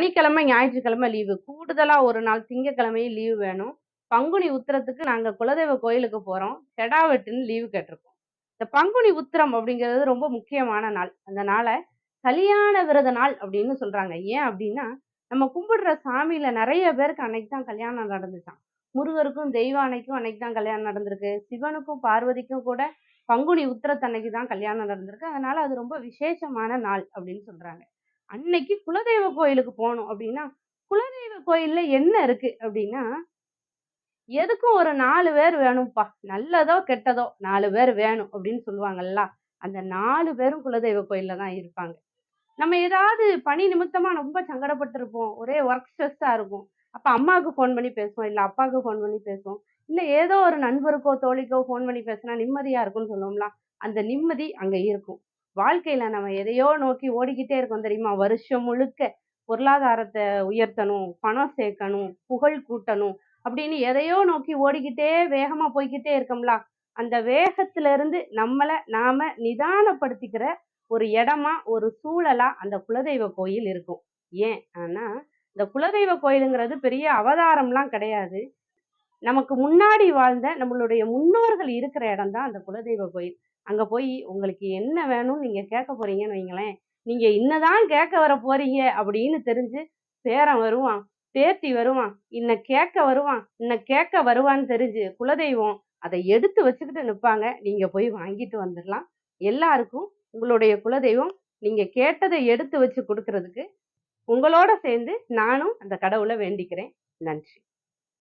சனிக்கிழமை ஞாயிற்றுக்கிழமை லீவு கூடுதலாக ஒரு நாள் திங்கக்கிழமையும் லீவு வேணும். பங்குனி உத்திரத்துக்கு நாங்கள் குலதெய்வ கோயிலுக்கு போகிறோம் கெடா வெட்டுன்னு லீவு கேட்டிருக்கோம். இந்த பங்குனி உத்திரம் அப்படிங்கிறது ரொம்ப முக்கியமான நாள். அந்த நாளை கல்யாண விரத நாள் அப்படின்னு சொல்கிறாங்க ஏன் அப்படின்னா நம்ம கும்பிடுற சாமியில் நிறைய பேருக்கு அன்னைக்கு தான் கல்யாணம் நடந்துச்சான் முருகருக்கும் தெய்வானைக்கும் அன்னைக்கு தான் கல்யாணம் நடந்திருக்கு. சிவனுக்கும் பார்வதிக்கும் கூட பங்குனி உத்திரத்தன்னைக்கு தான் கல்யாணம் நடந்திருக்கு. அதனால அது ரொம்ப விசேஷமான நாள் அப்படின்னு சொல்கிறாங்க அன்னைக்கு குலதெய்வ கோயிலுக்கு போகணும் அப்படின்னா குலதெய்வ கோயில்ல என்ன இருக்கு அப்படின்னா எதுக்கும் ஒரு நாலு பேர் வேணும்ப்பா. நல்லதோ கெட்டதோ நாலு பேர் வேணும் அப்படின்னு சொல்லுவாங்கல்ல. அந்த நாலு பேரும் குலதெய்வ கோயில்ல தான் இருப்பாங்க. நம்ம ஏதாவது பணி நிமித்தமா ரொம்ப சங்கடப்பட்டிருப்போம். ஒரே ஒர்க் ஸ்ட்ரெஸ்ஸா இருக்கும். அப்ப அம்மாவுக்கு ஃபோன் பண்ணி பேசுவோம். இல்ல அப்பாவுக்கு ஃபோன் பண்ணி பேசுவோம். இல்ல ஏதோ ஒரு நண்பருக்கோ தோழிக்கோ ஃபோன் பண்ணி பேசினா நிம்மதியா இருக்கும்னு சொல்லுவோம்ல. அந்த நிம்மதி அங்க இருக்கும். வாழ்க்கையில நம்ம எதையோ நோக்கி ஓடிக்கிட்டே இருக்கோம் தெரியுமா? வருஷம் முழுக்க பொருளாதாரத்தை உயர்த்தணும் பணம் சேர்க்கணும் புகழ் கூட்டணும் அப்படின்னு எதையோ நோக்கி ஓடிக்கிட்டே வேகமா போய்க்கிட்டே இருக்கோம்ல. அந்த வேகத்துல இருந்து நம்மளை நாம நிதானப்படுத்திக்கிற ஒரு இடமா ஒரு சூழலா அந்த குலதெய்வ கோயில் இருக்கும். ஏன்? ஆனா இந்த குலதெய்வ கோயிலுங்கிறது பெரிய அவதாரம்லாம் கிடையாது. நமக்கு முன்னாடி வாழ்ந்த நம்மளுடைய முன்னோர்கள் இருக்கிற இடம் தான் அந்த குலதெய்வ கோயில். அங்க போய் உங்களுக்கு என்ன வேணும்னு நீங்க கேட்க போறீங்கன்னு வைங்களேன். நீங்க இன்னதான் கேட்க வர போறீங்க அப்படின்னு தெரிஞ்சு பேரன் வருவான் பேத்தி வருவான் இன்ன கேட்க வருவான் இன்ன கேட்க வருவான்னு தெரிஞ்சு குலதெய்வம் அதை எடுத்து வச்சுக்கிட்டு நிற்பாங்க நீங்க போய் வாங்கிட்டு வந்துடலாம். எல்லாருக்கும் உங்களுடைய குலதெய்வம் நீங்க கேட்டதை எடுத்து வச்சு கொடுக்கறதுக்கு உங்களோட சேர்ந்து நானும் அந்த கடவுளை வேண்டிக்கிறேன். நன்றி.